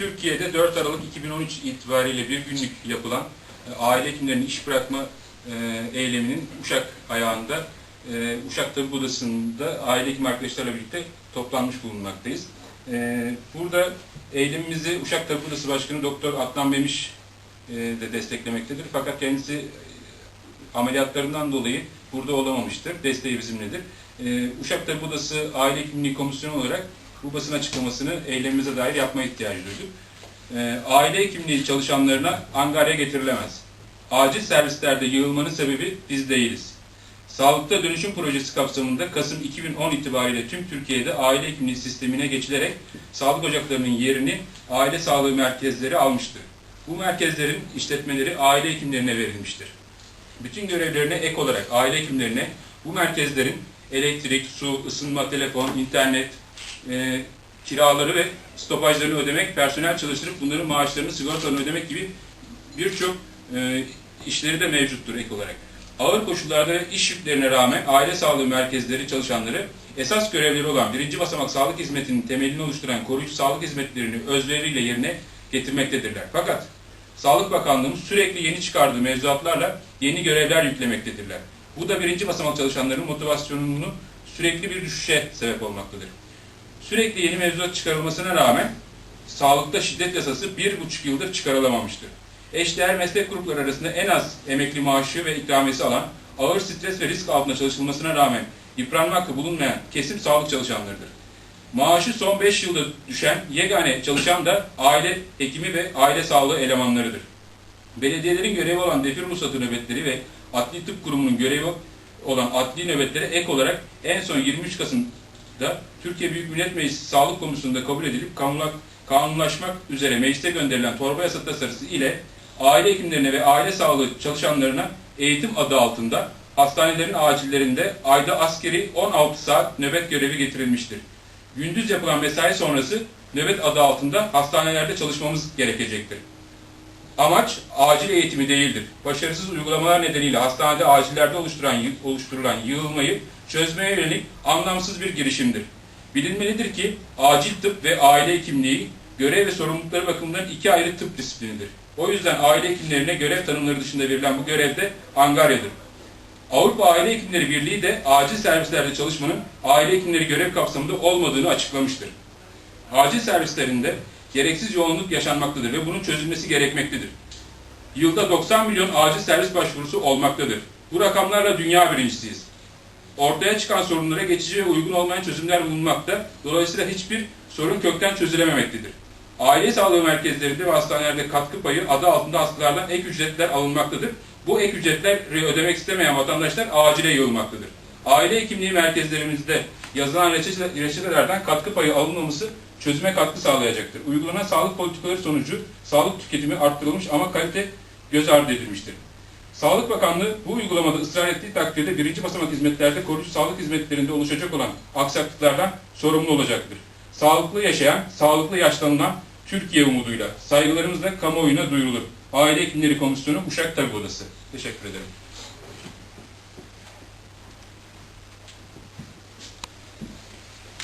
Türkiye'de 4 Aralık 2013 itibariyle bir günlük yapılan e, aile hekimlerinin iş bırakma e, eyleminin Uşak ayağında e, Uşak Tabip Odası'nda aile hekim arkadaşlarla birlikte toplanmış bulunmaktayız. Burada eylemimizi Uşak Tabip Odası Başkanı Doktor Adnan Memiş de desteklemektedir. Fakat kendisi ameliyatlarından dolayı burada olamamıştır. Desteği bizimledir. Uşak Tabip Odası Aile Hekimliği Komisyonu olarak bu basın açıklamasını eylemimize dair yapma ihtiyacı duyduk. E, aile hekimliği çalışanlarına Angarya getirilemez. Acil servislerde yığılmanın sebebi biz değiliz. Sağlıkta Dönüşüm Projesi kapsamında Kasım 2010 itibariyle tüm Türkiye'de aile hekimliği sistemine geçilerek sağlık ocaklarının yerini aile sağlığı merkezleri almıştır. Bu merkezlerin işletmeleri aile hekimlerine verilmiştir. Bütün görevlerine ek olarak aile hekimlerine bu merkezlerin elektrik, su, ısınma, telefon, internet, e, kiraları ve stopajlarını ödemek, personel çalıştırıp bunların maaşlarını, sigortalarını ödemek gibi birçok e, işleri de mevcuttur ek olarak. Ağır koşullarda iş yüklerine rağmen aile sağlığı merkezleri çalışanları esas görevleri olan birinci basamak sağlık hizmetinin temelini oluşturan koruyucu sağlık hizmetlerini özveriyle yerine getirmektedirler. Fakat Sağlık Bakanlığımız sürekli yeni çıkardığı mevzuatlarla yeni görevler yüklemektedirler. Bu da birinci basamak çalışanların motivasyonunu sürekli bir düşüşe sebep olmaktadır. Sürekli yeni mevzuat çıkarılmasına rağmen sağlıkta şiddet yasası bir buçuk yıldır çıkarılamamıştır. Eşdeğer meslek grupları arasında en az emekli maaşı ve ikramiyesi alan, ağır stres ve risk altında çalışılmasına rağmen yıpranma hakkı bulunmayan kesim sağlık çalışanlarıdır. Maaşı son 5 yılda düşen yegane çalışan da aile hekimi ve aile sağlığı elemanlarıdır. Belediyelerin görevi olan defir ruhsatı nöbetleri ve Adli Tıp Kurumu'nun görevi olan adli nöbetlere ek olarak en son 23 Kasım'da Türkiye Büyük Millet Meclisi Sağlık Komisyonu'nda kabul edilip kanunla- kanunlaşmak üzere meclise gönderilen torba yasa tasarısı ile aile hekimlerine ve aile sağlığı çalışanlarına eğitim adı altında hastanelerin acillerinde ayda askeri 16 saat nöbet görevi getirilmiştir. Gündüz yapılan mesai sonrası nöbet adı altında hastanelerde çalışmamız gerekecektir. Amaç acil eğitimi değildir. Başarısız uygulamalar nedeniyle hastanede acillerde oluşturan, oluşturulan yığılmayı çözmeye yönelik anlamsız bir girişimdir. Bilinmelidir ki acil tıp ve aile hekimliği görev ve sorumlulukları bakımından iki ayrı tıp disiplinidir. O yüzden aile hekimlerine görev tanımları dışında verilen bu görevde angaryadır. Avrupa Aile Hekimleri Birliği de acil servislerde çalışmanın aile hekimleri görev kapsamında olmadığını açıklamıştır. Acil servislerinde gereksiz yoğunluk yaşanmaktadır ve bunun çözülmesi gerekmektedir. Yılda 90 milyon acil servis başvurusu olmaktadır. Bu rakamlarla dünya birincisiyiz. Ortaya çıkan sorunlara geçici ve uygun olmayan çözümler bulunmakta, dolayısıyla hiçbir sorun kökten çözülememektedir. Aile sağlığı merkezlerinde ve hastanelerde katkı payı adı altında hastalardan ek ücretler alınmaktadır. Bu ek ücretleri ödemek istemeyen vatandaşlar acile yığılmaktadır. Aile hekimliği merkezlerimizde yazılan reçete- reçetelerden katkı payı alınmaması çözüme katkı sağlayacaktır. Uygulanan sağlık politikaları sonucu sağlık tüketimi arttırılmış ama kalite göz ardı edilmiştir. Sağlık Bakanlığı bu uygulamada ısrar ettiği takdirde birinci basamak hizmetlerde koruyucu sağlık hizmetlerinde oluşacak olan aksaklıklardan sorumlu olacaktır. Sağlıklı yaşayan, sağlıklı yaşlanılan Türkiye umuduyla saygılarımızla kamuoyuna duyurulur. Aile Hekimleri Komisyonu Uşak Tabip Odası. Teşekkür ederim.